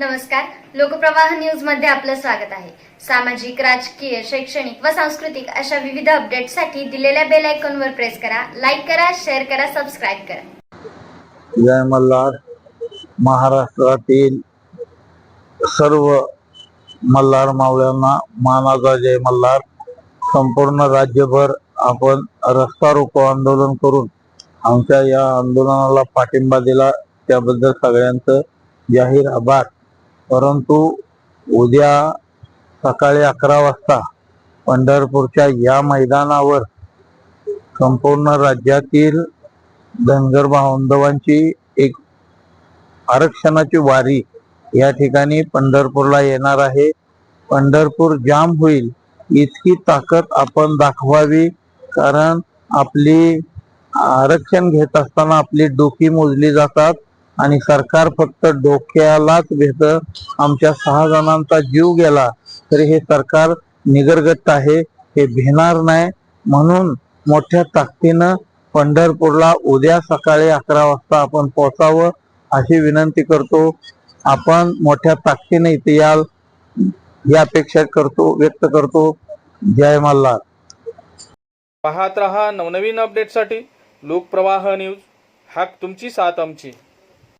नमस्कार. लोकप्रवाह न्यूजमध्ये आपलं स्वागत आहे. सामाजिक राजकीय शैक्षणिक व सांस्कृतिक अशा विविध अपडेटसाठी दिलेल्या बेल आयकॉनवर प्रेस करा लाईक करा शेअर करा सबस्क्राईब करा. जय मल्हार. महाराष्ट्रातील सर्व मल्हार मावळ्यांना मानाचा जय मल्हार. संपूर्ण राज्यभर आपण रस्ता रोको आंदोलन करून आमच्या या आंदोलनाला पाठिंबा दिला. त्याबद्दल सगळ्यांचं जाहीर आभार. परंतु उद्या सकाळी अकरा वाजता पंढरपूरच्या या मैदानावर संपूर्ण राज्यातील धनगर बांधवांची एक आरक्षणाची वारी या ठिकाणी पंढरपूरला येणार आहे. पंढरपूर जाम होईल इतकी ताकद आपण दाखवावी कारण आपली आरक्षण घेत असताना आपली डोकी मोजली जातात. आणि सरकार फक्त डोक्यालाच घेत आमच्या सहा जणांचा जीव गेला तरी हे सरकार निगरगत आहे हे भिणार नाही. म्हणून मोठ्या ताकदीनं पंढरपूरला उद्या सकाळी अकरा वाजता आपण पोहोचावं अशी विनंती करतो. आपण मोठ्या ताकदीने इथे याल ही अपेक्षा करतो व्यक्त करतो. जय मल्हार. पाहत रहा नवनवीन अपडेटसाठी लोकप्रवाह न्यूज हाक तुमची साथ आमची.